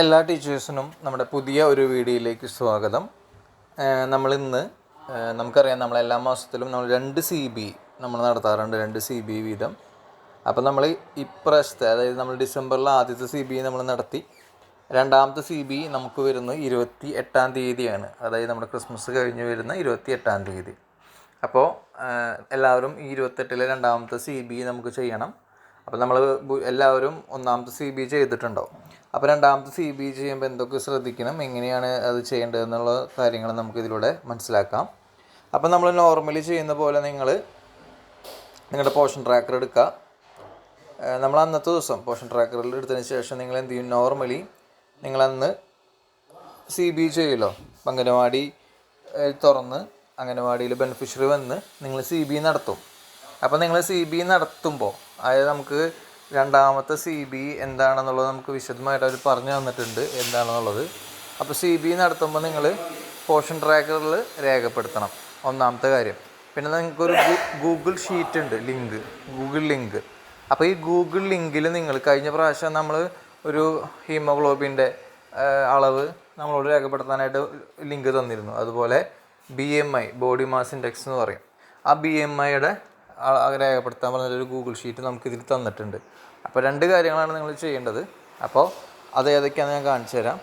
എല്ലാ ടീച്ചേഴ്സിനും നമ്മുടെ പുതിയ ഒരു വീഡിയോയിലേക്ക് സ്വാഗതം. നമ്മളിന്ന് നമുക്കറിയാം നമ്മൾ എല്ലാ മാസത്തിലും നമ്മൾ രണ്ട് സി ബി നമ്മൾ നടത്താറുണ്ട് രണ്ട് സി ബി വീതം. അപ്പോൾ നമ്മൾ ഇപ്രാവശ്യത്തെ അതായത് നമ്മൾ ഡിസംബറിൽ ആദ്യത്തെ സി ബി നമ്മൾ നടത്തി. രണ്ടാമത്തെ സി ബി നമുക്ക് വരുന്നത് ഇരുപത്തി എട്ടാം തീയതിയാണ്. അതായത് നമ്മുടെ ക്രിസ്മസ് കഴിഞ്ഞ് വരുന്ന ഇരുപത്തി എട്ടാം തീയതി അപ്പോൾ എല്ലാവരും ഈ ഇരുപത്തെട്ടിലെ രണ്ടാമത്തെ സി ബി നമുക്ക് ചെയ്യണം. അപ്പോൾ നമ്മൾ എല്ലാവരും ഒന്നാമത്തെ സി ബി ചെയ്തിട്ടുണ്ടാവും അപ്പോൾ രണ്ടാമത്തെ സി ബി ചെയ്യുമ്പോൾ എന്തൊക്കെ ശ്രദ്ധിക്കണം? എങ്ങനെയാണ് അത് ചെയ്യേണ്ടതെന്നുള്ള കാര്യങ്ങൾ നമുക്ക് ഇതിലൂടെ മനസ്സിലാക്കാം. അപ്പോൾ നമ്മൾ നോർമലി ചെയ്യുന്ന പോലെ നിങ്ങൾ നിങ്ങളുടെ പോഷൻ ട്രാക്കർ എടുക്കുക നമ്മൾ അന്നത്തെ ദിവസം പോഷൻ ട്രാക്കറിൽ എടുത്തതിന് ശേഷം നിങ്ങൾ എന്ത് ചെയ്യും? നോർമലി നിങ്ങളന്ന് സി ബി ചെയ്യുമല്ലോ അംഗനവാടി തുറന്ന് അംഗനവാടിയിൽ ബെനിഫിഷ്യറി വന്ന് നിങ്ങൾ സി ബി നടത്തും. അപ്പോൾ നിങ്ങൾ സി ബി നടത്തുമ്പോൾ അതായത് നമുക്ക് രണ്ടാമത്തെ സി ബി എന്താണെന്നുള്ളത് നമുക്ക് വിശദമായിട്ട് അവർ പറഞ്ഞു തന്നിട്ടുണ്ട് എന്താണെന്നുള്ളത്. അപ്പോൾ സി ബി നടത്തുമ്പോൾ നിങ്ങൾ പോഷൻ ട്രാക്കറിൽ രേഖപ്പെടുത്തണം. ഒന്നാമത്തെ കാര്യം. പിന്നെ നിങ്ങൾക്കൊരു ഗൂഗിൾ ഷീറ്റ് ഉണ്ട് ലിങ്ക് ഗൂഗിൾ ലിങ്ക്. അപ്പോൾ ഈ ഗൂഗിൾ ലിങ്കിൽ നിങ്ങൾ കഴിഞ്ഞ പ്രാവശ്യം നമ്മൾ ഒരു ഹീമോഗ്ലോബിന്റെ അളവ് നമ്മളോട് രേഖപ്പെടുത്താനായിട്ട് ലിങ്ക് തന്നിരുന്നു. അതുപോലെ B M I body mass index എന്ന് പറയും. ആ ബി എം ഐയുടെ രേഖപ്പെടുത്താൻ പറഞ്ഞൊരു ഗൂഗിൾ ഷീറ്റ് നമുക്കിതിൽ തന്നിട്ടുണ്ട്. അപ്പോൾ രണ്ട് കാര്യങ്ങളാണ് നിങ്ങൾ ചെയ്യേണ്ടത്. അപ്പോൾ അത് ഏതൊക്കെയാണെന്ന് ഞാൻ കാണിച്ചു തരാം.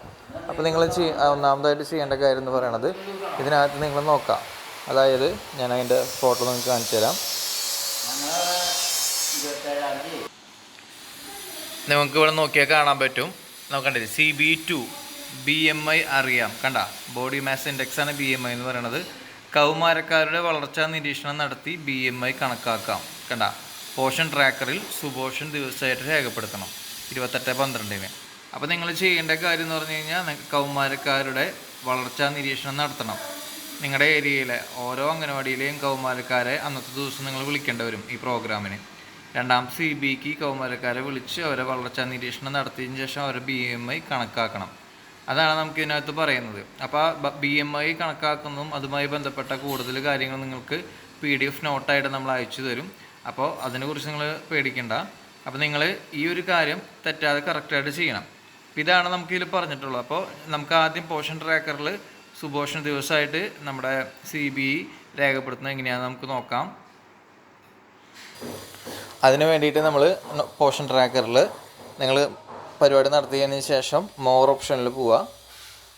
അപ്പോൾ നിങ്ങൾ ചെയ് ഒന്നാമതായിട്ട് ചെയ്യേണ്ട കാര്യം എന്ന് പറയണത് ഇതിനകത്ത് നിങ്ങൾ നോക്കാം. അതായത് ഞാൻ അതിന്റെ ഫോട്ടോ നിങ്ങൾക്ക് കാണിച്ചു തരാം. നിങ്ങൾക്ക് ഇവിടെ നോക്കിയാൽ കാണാൻ പറ്റും. നോക്കണ്ടേ C B two B M I അറിയാം. കണ്ട ബോഡി മാസ് ഇൻഡെക്സ് ആണ് ബി എം ഐ എന്ന് പറയുന്നത് കൗമാരക്കാരുടെ വളർച്ചാ നിരീക്ഷണം നടത്തി ബി എം ഐ കണക്കാക്കാം. കണ്ട പോഷൻ ട്രാക്കറിൽ സുപോഷൻ ദിവസമായിട്ട് രേഖപ്പെടുത്തണം. ഇരുപത്തെട്ട് പന്ത്രണ്ടിന്. അപ്പോൾ നിങ്ങൾ ചെയ്യേണ്ട കാര്യം എന്ന് പറഞ്ഞു കഴിഞ്ഞാൽ കൗമാരക്കാരുടെ വളർച്ചാ നിരീക്ഷണം നടത്തണം. നിങ്ങളുടെ ഏരിയയിലെ ഓരോ അംഗനവാടിയിലെയും കൗമാരക്കാരെ അന്നത്തെ ദിവസം നിങ്ങൾ വിളിക്കേണ്ടി വരും ഈ പ്രോഗ്രാമിന്. രണ്ടാം സി ബിക്ക് കൗമാരക്കാരെ വിളിച്ച് അവരെ വളർച്ചാ നിരീക്ഷണം നടത്തിയതിന് ശേഷം അവരെ ബി എം ഐ കണക്കാക്കണം. അതാണ് നമുക്ക് ഇതിനകത്ത് പറയുന്നത്. അപ്പോൾ ബി എം ഐ കണക്കാക്കുന്നതും അതുമായി ബന്ധപ്പെട്ട കൂടുതൽ കാര്യങ്ങൾ നിങ്ങൾക്ക് പി ഡി എഫ് നോട്ടായിട്ട് നമ്മൾ അയച്ചു തരും. അപ്പോൾ അതിനെക്കുറിച്ച് നിങ്ങൾ പേടിക്കണ്ട. അപ്പോൾ നിങ്ങൾ ഈ ഒരു കാര്യം തെറ്റാതെ കറക്റ്റായിട്ട് ചെയ്യണം. ഇതാണ് നമുക്ക് ഇതിൽ പറഞ്ഞിട്ടുള്ളത്. അപ്പോൾ നമുക്ക് ആദ്യം പോഷൻ ട്രാക്കറിൽ സുപോഷണ ദിവസമായിട്ട് നമ്മുടെ സി ബി ഇ രേഖപ്പെടുത്തുന്നത് എങ്ങനെയാണെന്ന് നമുക്ക് നോക്കാം. അതിന് വേണ്ടിയിട്ട് നമ്മൾ പോഷൻ ട്രാക്കറിൽ നിങ്ങൾ പരിപാടി നടത്തിയതിന് ശേഷം മോർ ഓപ്ഷനിൽ പോവുക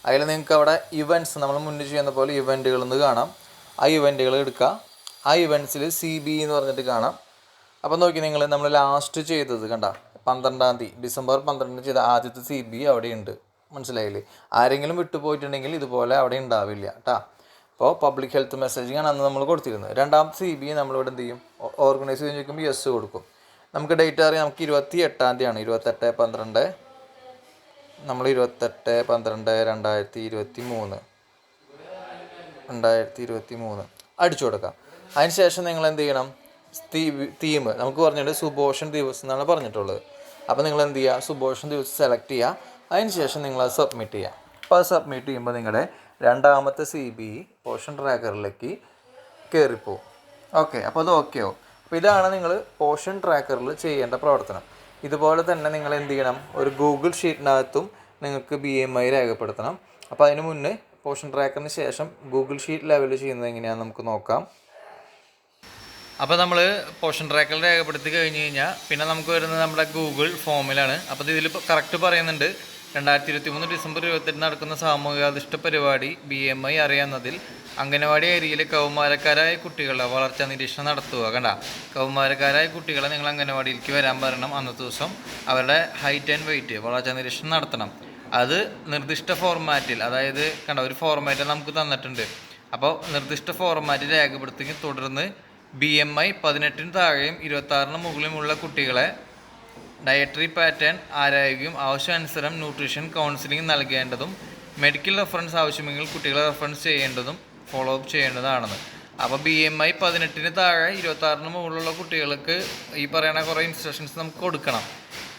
അതിൽ നിങ്ങൾക്ക് അവിടെ ഇവന്റ്സ് നമ്മൾ മുന്നിൽ ചെയ്യുന്ന പോലെ ഇവന്റുകൾ എന്ന് കാണാം. ആ ഇവന്റുകൾ എടുക്കുക ആ ഇവൻസിൽ സി ബി എന്ന് പറഞ്ഞിട്ട് കാണാം. അപ്പോൾ നോക്കി നിങ്ങൾ നമ്മൾ ലാസ്റ്റ് ചെയ്തത് കണ്ട പന്ത്രണ്ടാം തീയതി ഡിസംബർ പന്ത്രണ്ടിന് ചെയ്ത ആദ്യത്തെ സി ബി അവിടെയുണ്ട്. മനസ്സിലായില്ലേ? ആരെങ്കിലും വിട്ടുപോയിട്ടുണ്ടെങ്കിൽ ഇതുപോലെ അവിടെ ഉണ്ടാവില്ല കേട്ടാ അപ്പോൾ പബ്ലിക് ഹെൽത്ത് മെസ്സേജിങ് ആണ് അന്ന് നമ്മൾ കൊടുത്തിരുന്നത്. രണ്ടാമത്തെ സി ബി നമ്മളിവിടെ എന്ത് ചെയ്യും? ഓർഗനൈസ് ചെയ്ത് ചോദിക്കുമ്പോൾ യെസ് കൊടുക്കും. നമുക്ക് ഡേറ്റ് അറിയാം നമുക്ക് ഇരുപത്തി എട്ടാം തീയതിയാണ്. ഇരുപത്തെട്ട് പന്ത്രണ്ട് നമ്മൾ ഇരുപത്തെട്ട് പന്ത്രണ്ട് രണ്ടായിരത്തി ഇരുപത്തി മൂന്ന് രണ്ടായിരത്തി ഇരുപത്തി മൂന്ന് അടിച്ചു കൊടുക്കാം. അതിന് ശേഷം നിങ്ങൾ എന്ത് ചെയ്യണം തീം നമുക്ക് പറഞ്ഞിട്ട് സുബോഷൻ ദിവസം എന്നാണ് പറഞ്ഞിട്ടുള്ളത്. അപ്പോൾ നിങ്ങൾ എന്ത് ചെയ്യുക സുബോഷൻ ദിവസം സെലക്ട് ചെയ്യുക അതിന് ശേഷം നിങ്ങൾ അത് സബ്മിറ്റ് ചെയ്യുക അപ്പോൾ അത് സബ്മിറ്റ് ചെയ്യുമ്പോൾ നിങ്ങളുടെ രണ്ടാമത്തെ സി ബി പോഷൻ ട്രാക്കറിലേക്ക് കയറിപ്പോവും ഓക്കെ അപ്പോൾ അത് ഓക്കെ ആവും. അപ്പോൾ ഇതാണ് നിങ്ങൾ പോഷൻ ട്രാക്കറിൽ ചെയ്യേണ്ട പ്രവർത്തനം. ഇതുപോലെ തന്നെ നിങ്ങൾ എന്ത് ചെയ്യണം ഒരു ഗൂഗിൾ ഷീറ്റിനകത്തും നിങ്ങൾക്ക് ബി എം ഐ രേഖപ്പെടുത്തണം. അപ്പോൾ അതിന് മുന്നേ പോഷൻ ട്രാക്കറിന് ശേഷം ഗൂഗിൾ ഷീറ്റ് ലെവലിൽ ചെയ്യുന്നത് എങ്ങനെയാണെന്ന് നമുക്ക് നോക്കാം. അപ്പോൾ നമ്മൾ പോഷൻ ട്രാക്കൽ രേഖപ്പെടുത്തി കഴിഞ്ഞ് കഴിഞ്ഞാൽ പിന്നെ നമുക്ക് വരുന്നത് നമ്മുടെ ഗൂഗിൾ ഫോമിലാണ് അപ്പോൾ ഇതിൽ കറക്റ്റ് പറയുന്നുണ്ട് രണ്ടായിരത്തി ഇരുപത്തി മൂന്ന് ഡിസംബർ ഇരുപത്തെട്ട് നടക്കുന്ന സാമൂഹികാധിഷ്ഠ പരിപാടി ബി എം ഐ അറിയാവുന്നതിൽ അംഗനവാടി ഏരിയയിലെ കൗമാരക്കാരായ കുട്ടികളുടെ വളർച്ചാ നിരീക്ഷണം നടത്തുക. കണ്ട? കൗമാരക്കാരായ കുട്ടികളെ നിങ്ങൾ അംഗനവാടിയിലേക്ക് വരാൻ പറയണം അന്നത്തെ ദിവസം. അവരുടെ ഹൈറ്റ് ആൻഡ് വെയിറ്റ് വളർച്ചാ നിരീക്ഷണം നടത്തണം. അത് നിർദ്ദിഷ്ട ഫോർമാറ്റിൽ അതായത് കണ്ട ഒരു ഫോർമാറ്റിൽ നമുക്ക് തന്നിട്ടുണ്ട്. അപ്പോൾ നിർദ്ദിഷ്ട ഫോർമാറ്റിൽ രേഖപ്പെടുത്തി തുടർന്ന് ബി എം ഐ പതിനെട്ടിന് താഴെയും ഇരുപത്താറിന് മുകളിലുമുള്ള കുട്ടികളെ ഡയറ്ററി പാറ്റേൺ ആരായുകയും ആവശ്യാനുസരണം ന്യൂട്രീഷൻ കൗൺസിലിംഗ് നൽകേണ്ടതും മെഡിക്കൽ റെഫറൻസ് ആവശ്യമെങ്കിൽ കുട്ടികളെ റെഫറൻസ് ചെയ്യേണ്ടതും ഫോളോ അപ്പ് ചെയ്യേണ്ടതാണെന്ന്. അപ്പോൾ ബി എം ഐ പതിനെട്ടിന് താഴെ ഇരുപത്താറിന് മുകളിലുള്ള കുട്ടികൾക്ക് ഈ പറയുന്ന കുറേ ഇൻസ്ട്രക്ഷൻസ് നമുക്ക് കൊടുക്കണം.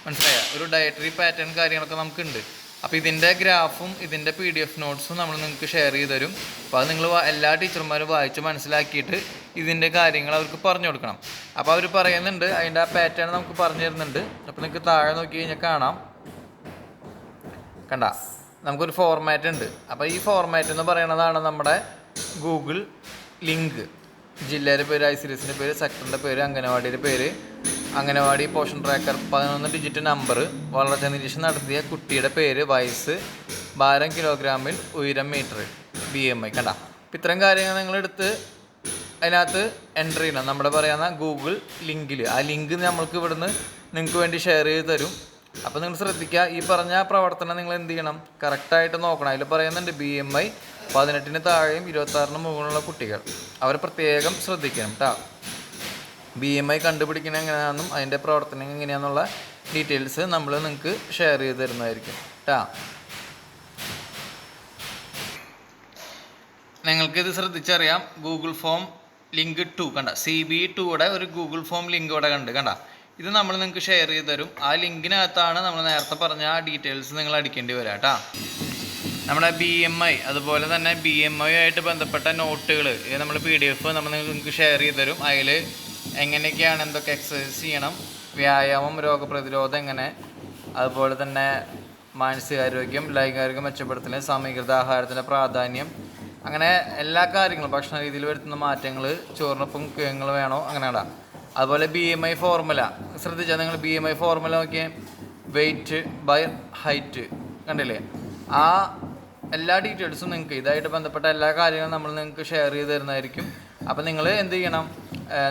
മനസ്സിലായോ? ഒരു ഡയറ്ററി പാറ്റേൺ കാര്യങ്ങളൊക്കെ നമുക്കുണ്ട്. അപ്പോൾ ഇതിന്റെ ഗ്രാഫും ഇതിന്റെ പി ഡി എഫ് നോട്ട്സും നമ്മൾ നിങ്ങൾക്ക് ഷെയർ ചെയ്ത് തരും അപ്പോൾ അത് നിങ്ങൾ എല്ലാ ടീച്ചർമാരും വായിച്ച് മനസ്സിലാക്കിയിട്ട് ഇതിന്റെ കാര്യങ്ങൾ അവർക്ക് പറഞ്ഞു കൊടുക്കണം. അപ്പോൾ അവർ പറയുന്നുണ്ട് അതിന്റെ ആ പാറ്റേൺ നമുക്ക് പറഞ്ഞു തരുന്നുണ്ട്. അപ്പോൾ നിങ്ങൾക്ക് താഴെ നോക്കി കഴിഞ്ഞാൽ കാണാം. കണ്ട? നമുക്കൊരു ഫോർമാറ്റ് ഉണ്ട്. അപ്പോൾ ഈ ഫോർമാറ്റ് എന്ന് പറയുന്നതാണ് നമ്മുടെ ഗൂഗിൾ ലിങ്ക് ജില്ലയുടെ പേര് ഐ സിരീസിന്റെ പേര് സെക്ടറിന്റെ പേര് അംഗനവാടിയുടെ പേര് അംഗനവാടി പോഷൻ ട്രാക്കർ പതിനൊന്ന് ഡിജിറ്റ് നമ്പർ വളർച്ച നിരീക്ഷണം നടത്തിയ കുട്ടിയുടെ പേര് വയസ്സ് ഭാരം കിലോഗ്രാമിൽ ഉയരം മീറ്റർ ബി എം ഐ കണ്ട? ഇത്തരം കാര്യങ്ങൾ നിങ്ങളെടുത്ത് അതിനകത്ത് എന്റർ ചെയ്യണം. നമ്മുടെ പറയുന്ന ഗൂഗിൾ ലിങ്കിൽ. ആ ലിങ്ക് നമ്മൾക്ക് ഇവിടുന്ന് നിങ്ങൾക്ക് വേണ്ടി ഷെയർ ചെയ്ത് തരും. അപ്പോൾ നിങ്ങൾ ശ്രദ്ധിക്കുക ഈ പറഞ്ഞ പ്രവർത്തനം നിങ്ങൾ എന്ത് ചെയ്യണം? കറക്റ്റായിട്ട് നോക്കണം. അതിൽ പറയുന്നുണ്ട് ബി എം ഐ പതിനെട്ടിന് താഴെയും ഇരുപത്താറിന് മുകളിലുള്ള കുട്ടികൾ. അവർ പ്രത്യേകം ശ്രദ്ധിക്കണം കേട്ടോ ബി എം ഐ കണ്ടുപിടിക്കണം എങ്ങനെയാണെന്നും അതിന്റെ പ്രവർത്തനം എങ്ങനെയാണെന്നുള്ള ഡീറ്റെയിൽസ് നമ്മൾ നിങ്ങൾക്ക് ഷെയർ ചെയ്ത് തരുന്നതായിരിക്കും കേട്ടോ നിങ്ങൾക്കിത് ശ്രദ്ധിച്ചറിയാം. ഗൂഗിൾ ഫോം ലിങ്ക് ടു കണ്ട. സി ബി ടുയുടെ ഒരു ഗൂഗിൾ ഫോം ലിങ്ക് ഇവിടെ കണ്ട് കണ്ട. ഇത് നമ്മൾ നിങ്ങൾക്ക് ഷെയർ ചെയ്ത് തരും. ആ ലിങ്കിനകത്താണ് നമ്മൾ നേരത്തെ പറഞ്ഞ ആ ഡീറ്റെയിൽസ് നിങ്ങൾ അടിക്കേണ്ടി വരാം കേട്ടോ നമ്മുടെ ബി എം ഐ അതുപോലെ തന്നെ ബി എം ഐ ആയിട്ട് ബന്ധപ്പെട്ട നോട്ടുകൾ ഇത് നമ്മൾ പി ഡി എഫ് നമ്മൾ നിങ്ങൾക്ക് ഷെയർ ചെയ്ത് തരും. അതിൽ എങ്ങനെയൊക്കെയാണ് എന്തൊക്കെ എക്സസൈസ് ചെയ്യണം വ്യായാമം രോഗപ്രതിരോധം എങ്ങനെ അതുപോലെ തന്നെ മാനസികാരോഗ്യം ലൈംഗികാരോഗ്യം മെച്ചപ്പെടുത്തൽ സമീകൃത ആഹാരത്തിന്റെ പ്രാധാന്യം അങ്ങനെ എല്ലാ കാര്യങ്ങളും ഭക്ഷണ രീതിയിൽ വരുത്തുന്ന മാറ്റങ്ങൾ ചോറിനൊപ്പം കിഴങ്ങൾ വേണോ? അങ്ങനെ അതുപോലെ ബി എം ഐ ഫോർമുല ശ്രദ്ധിച്ചാൽ നിങ്ങൾ ബി എം ഐ ഫോർമുല നോക്കിയാൽ വെയിറ്റ് ബൈ ഹൈറ്റ് കണ്ടില്ലേ? ആ എല്ലാ ഡീറ്റെയിൽസും നിങ്ങൾക്ക് ഇതായിട്ട് ബന്ധപ്പെട്ട എല്ലാ കാര്യങ്ങളും നമ്മൾ നിങ്ങൾക്ക് ഷെയർ ചെയ്ത് തരുന്നതായിരിക്കും. അപ്പോൾ നിങ്ങൾ എന്ത് ചെയ്യണം?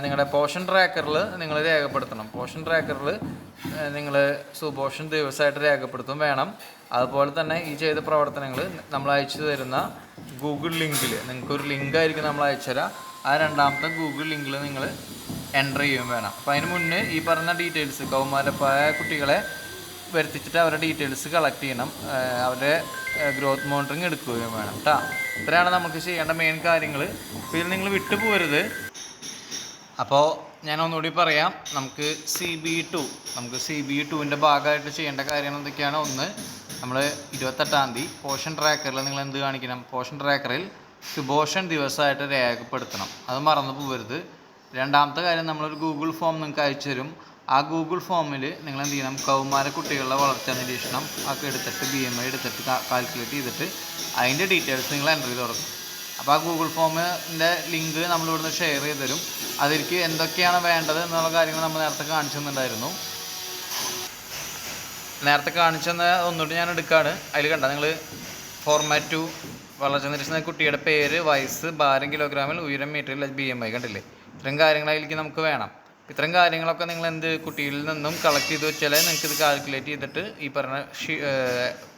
നിങ്ങളുടെ പോഷൻ ട്രാക്കറിൽ നിങ്ങൾ രേഖപ്പെടുത്തണം. പോഷൻ ട്രാക്കറിൽ നിങ്ങൾ സുപോഷൻ ദിവസമായിട്ട് രേഖപ്പെടുത്തും വേണം. അതുപോലെ തന്നെ ഈ ചെയ്ത പ്രവർത്തനങ്ങൾ നമ്മൾ അയച്ചു തരുന്ന ഗൂഗിൾ ലിങ്കിൽ നിങ്ങൾക്കൊരു ലിങ്ക് ആയിരിക്കും നമ്മൾ അയച്ചു തരാം. ആ രണ്ടാമത്തെ ഗൂഗിൾ ലിങ്കിൽ നിങ്ങൾ എന്റർ ചെയ്യുകയും വേണം. അപ്പോൾ അതിന് മുന്നേ ഈ പറഞ്ഞ ഡീറ്റെയിൽസ് കൗമാരപ്പായ കുട്ടികളെ വരുത്തിച്ചിട്ട് അവരുടെ ഡീറ്റെയിൽസ് കളക്ട് ചെയ്യണം. അവരുടെ ഗ്രോത്ത് മോണിറ്ററിങ് എടുക്കുകയും വേണം കേട്ടോ ഇത്രയാണ് നമുക്ക് ചെയ്യേണ്ട മെയിൻ കാര്യങ്ങൾ അപ്പോൾ ഇതിൽ നിങ്ങൾ വിട്ടു പോരുത് അപ്പോൾ ഞാൻ ഒന്നുകൂടി പറയാം. നമുക്ക് സി ബി ടു നമുക്ക് സി ബി ടുവിന്റെ ഭാഗമായിട്ട് ചെയ്യേണ്ട കാര്യങ്ങൾ എന്തൊക്കെയാണ്? ഒന്ന് നമ്മൾ ഇരുപത്തെട്ടാം തീയതി പോഷൻ ട്രാക്കറിൽ നിങ്ങൾ എന്ത് കാണിക്കണം? പോഷൻ ട്രാക്കറിൽ സുപോഷൻ ദിവസമായിട്ട് രേഖപ്പെടുത്തണം. അത് മറന്നു പോകരുത്. രണ്ടാമത്തെ കാര്യം നമ്മളൊരു ഗൂഗിൾ ഫോം നിങ്ങൾക്ക് അയച്ചു തരും. ആ ഗൂഗിൾ ഫോമിൽ നിങ്ങൾ എന്ത് ചെയ്യണം? കൗമാര കുട്ടികളുടെ വളർച്ചാ നിരീക്ഷണം ഒക്കെ എടുത്തിട്ട് ബി എം ഐ എടുത്തിട്ട് കാൽക്കുലേറ്റ് ചെയ്തിട്ട് അതിന്റെ ഡീറ്റെയിൽസ് നിങ്ങൾ എന്റർ ചെയ്ത് തുടങ്ങും അപ്പോൾ ആ ഗൂഗിൾ ഫോമിന്റെ ലിങ്ക് നമ്മളിവിടുന്ന് ഷെയർ ചെയ്ത് തരും. അതിലേക്ക് എന്തൊക്കെയാണ് വേണ്ടത് എന്നുള്ള കാര്യങ്ങൾ നമ്മൾ നേരത്തെ കാണിച്ചു തന്നിട്ടുണ്ടായിരുന്നു. നേരത്തെ കാണിച്ചെന്ന ഒന്നുകൂടി ഞാൻ എടുക്കുകയാണ് അതിൽ കണ്ട നിങ്ങൾ ഫോർമാറ്റ് ടു വളർച്ച നിരീക്ഷണ കുട്ടിയുടെ പേര് വയസ്സ് ഭാരം കിലോഗ്രാമിൽ ഉയരം മീറ്ററിൽ ബി എം ഐ കണ്ടില്ലേ? ഇത്രയും കാര്യങ്ങളായിരിക്കും നമുക്ക് വേണം. ഇത്തരം കാര്യങ്ങളൊക്കെ നിങ്ങൾ എന്ത് കുട്ടിയിൽ നിന്നും കളക്ട് ചെയ്ത് വെച്ചാലേ നിങ്ങൾക്ക് ഇത് കാൽക്കുലേറ്റ് ചെയ്തിട്ട് ഈ പറഞ്ഞ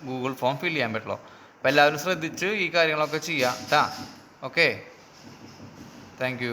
ഗൂഗിൾ ഫോം ഫില്ല് ചെയ്യാൻ പറ്റുള്ളൂ. അപ്പോൾ എല്ലാവരും ശ്രദ്ധിച്ച് ഈ കാര്യങ്ങളൊക്കെ ചെയ്യാം. കേട്ടാ ഓക്കെ താങ്ക്